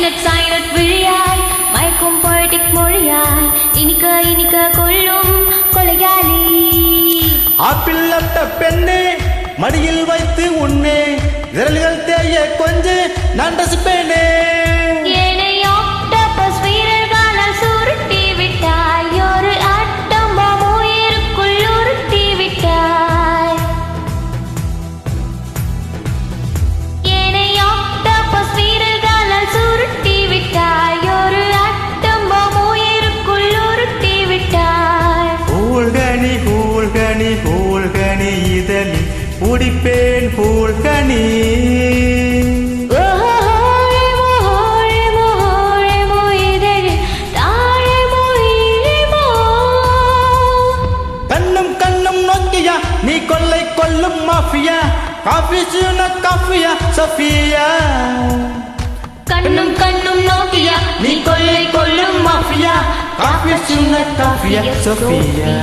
சைலட் சைலட் விழியாய் மயக்கும் பொய்டிக் மொழியாய் இனிக்க இனிக்க கொள்ளும் கொலையாளி. ஆப்பிள் அட்ட பெண்ணே மடியில் வைத்து உண்ணே விரல்கள் தேய கொஞ்சு நான் ரசிப்பேனே. குடிப்பேன் பூல்கனி கண்ணும் கண்ணும் நோக்கியா நீ கொள்ளை கொல்லும் மாஃபியா. காஃபி சூன காஃபியா சஃபியா. கண்ணும் கண்ணும் நோக்கியா நீ கொள்ளை கொல்லும் மாஃபியா. காஃபி சூன காஃபியா சஃபியா.